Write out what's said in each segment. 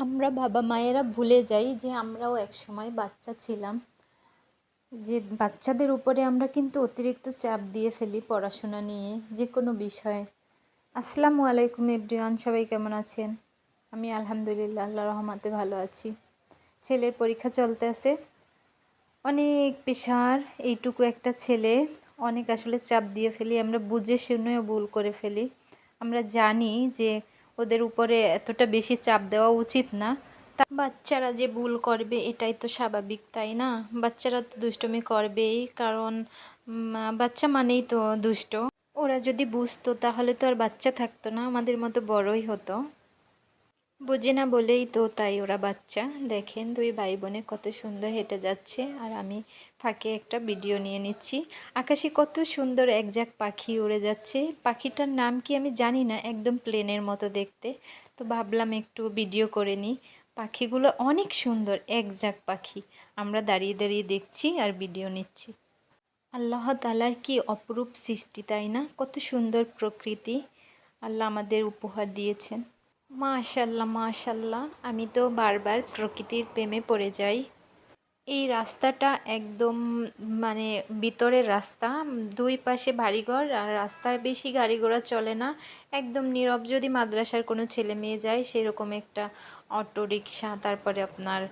আমরা বাবা মায়েরা ভুলে যাই যে আমরাও একসময় বাচ্চা ছিলাম। যে বাচ্চাদের উপরে আমরা কিন্তু অতিরিক্ত চাপ দিয়ে ফেলি পড়াশোনা নিয়ে যে কোনো বিষয়ে। আসসালামু আলাইকুম এভরিওয়ান, সবাই কেমন আছেন? আমি আলহামদুলিল্লাহ, আল্লাহ রহমাতে ভালো আছি। ছেলের পরীক্ষা চলতে আছে। অনেক পেশার, এইটুকু একটা ছেলে, অনেক আসলে চাপ দিয়ে ফেলি, আমরা বুঝে শুনেও ভুল করে ফেলি। আমরা জানি যে ওদের উপরে এতটা বেশি চাপ দেওয়া উচিত না। বাচ্চারা যে ভুল করবে, এটাই তো স্বাভাবিক, তাই না? বাচ্চারা তো দুষ্টমি করবেই, কারণ বাচ্চা মানেই তো দুষ্ট। ওরা যদি বুঝতো, তাহলে তো আর বাচ্চা থাকতো না, আমাদের মতো বড়ই হতো। বোঝে না বলেই তো তাই ওরা বাচ্চা। দেখেন দুই ভাই বোনে কত সুন্দর হেঁটে যাচ্ছে। আর আমি ফাঁকে একটা ভিডিও নিয়ে নিচ্ছি। আকাশে কত সুন্দর একজাক পাখি উড়ে যাচ্ছে। পাখিটার নাম কি আমি জানি না, একদম প্লেনের মতো দেখতে। তো ভাবলাম একটু ভিডিও করে নিই। পাখিগুলো অনেক সুন্দর একজাক পাখি। আমরা দাঁড়িয়ে দাঁড়িয়ে দেখছি আর ভিডিও নিচ্ছি। আল্লাহ তালার কি অপরূপ সৃষ্টি, তাই না? কত সুন্দর প্রকৃতি। আল্লাহ আমাদের উপহার দিয়েছেন। মাশাল্লাহ মাশাল্লাহ। আমি তো বারবার প্রকৃতির প্রেমে পড়ে যাই। এই রাস্তাটা একদম মানে ভিতরের রাস্তা, দুই পাশে বাড়িঘর আর রাস্তার বেশি গাড়ি ঘোড়া চলে না। একদম নীরব যদি মাদ্রাসার কোনো ছেলে মেয়ে যায়, সেরকম একটা অটো, রিক্সা, তারপরে আপনার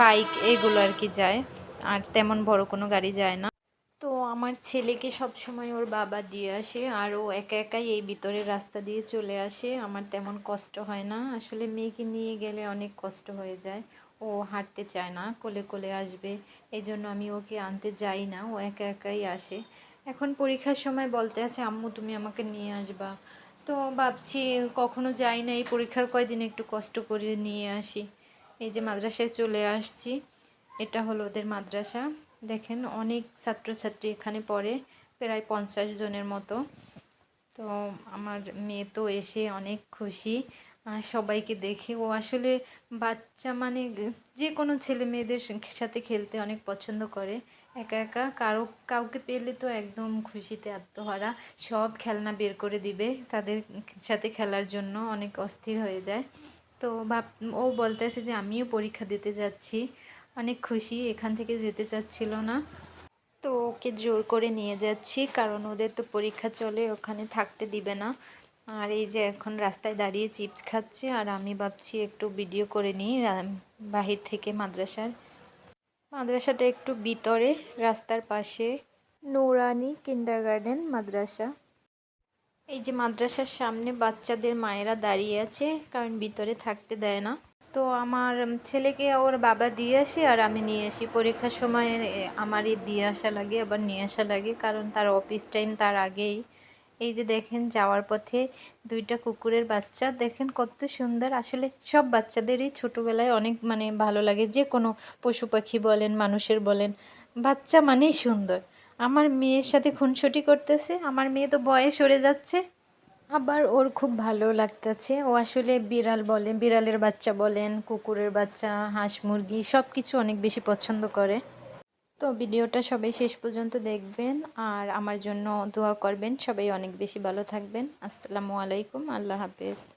বাইক, এগুলো আর কি যায়। আর তেমন বড় কোনো গাড়ি যায় না। আমার ছেলেকে সব সময় ওর বাবা দিয়ে আসে আর ও একা একাই এই ভিতরের রাস্তা দিয়ে চলে আসে। আমার তেমন কষ্ট হয় না। আসলে মেয়েকে নিয়ে গেলে অনেক কষ্ট হয়ে যায়। ও হাঁটতে চায় না, কোলে কোলে আসবে। এই জন্য আমি ওকে আনতে যাই না। ও একা একাই আসে। এখন পরীক্ষার সময় বলতে আছে, আম্মু, তুমি আমাকে নিয়ে আসবা। তো ভাবছি, কখনো যাই না। এই পরীক্ষার কয়দিন একটু কষ্ট করে নিয়ে আসি। এই যে মাদ্রাসায় চলে আসছি। এটা হলো ওদের মাদ্রাসা। দেখেন অনেক ছাত্রছাত্রী এখানে পড়ে, প্রায় পঞ্চাশ জনের মতো। তো আমার মেয়ে তো এসে অনেক খুশি। সবাইকে দেখে। ও আসলে বাচ্চা মানে যে কোনো ছেলে মেয়েদের সাথে খেলতে অনেক পছন্দ করে। একা একা কারও, কাউকে পেলে তো একদম খুশিতে আত্মহারা। সব খেলনা বের করে দিবে তাদের সাথে খেলার জন্য, অনেক অস্থির হয়ে যায়। তো বাপ ও বলতেছে যে, আমিও পরীক্ষা দিতে যাচ্ছি। অনেক খুশি, এখান থেকে যেতে চাচ্ছিল না। তো ওকে জোর করে নিয়ে যাচ্ছি, কারণ ওদের তো পরীক্ষা চলে, ওখানে থাকতে দিবে না। আর এই যে এখন রাস্তায় দাঁড়িয়ে চিপস খাচ্ছে, আর আমি ভাবছি একটু ভিডিও করে নিই বাহির থেকে মাদ্রাসার। মাদ্রাসাটা একটু ভিতরে, রাস্তার পাশে। নৌরানি কিন্ডার গার্ডেন মাদ্রাসা। এই যে মাদ্রাসার সামনে বাচ্চাদের মায়েরা দাঁড়িয়ে আছে, কারণ ভিতরে থাকতে দেয় না। তো আমার ছেলেকে ওর বাবা দিয়ে আসি আর আমি নিয়ে আসি। পরীক্ষার সময় আমারই দিয়ে আসা লাগে, আবার নিয়ে আসা লাগে, কারণ তার অফিস টাইম তার আগেই। এই যে দেখেন, যাওয়ার পথে দুইটা কুকুরের বাচ্চা, দেখেন কত সুন্দর। আসলে সব বাচ্চাদেরই ছোটোবেলায় অনেক মানে ভালো লাগে, যে কোনো পশু পাখি বলেন, মানুষের বলেন, বাচ্চা মানেই সুন্দর। আমার মেয়ের সাথে খুনসুটি করতেছে, আমার মেয়ে তো বয়ে সরে যাচ্ছে। আবার ওর খুব ভালো লাগতেছে। ও আসলে বিড়াল বলেন বিড়ালের বাচ্চা বলেন, কুকুরের বাচ্চা, হাঁস মুরগি সব কিছু অনেক বেশি পছন্দ করে। তো ভিডিওটা সবাই শেষ পর্যন্ত দেখবেন আর আমার জন্য দোয়া করবেন। সবাই অনেক বেশি ভালো থাকবেন। আসসালামু আলাইকুম, আল্লাহ হাফেজ।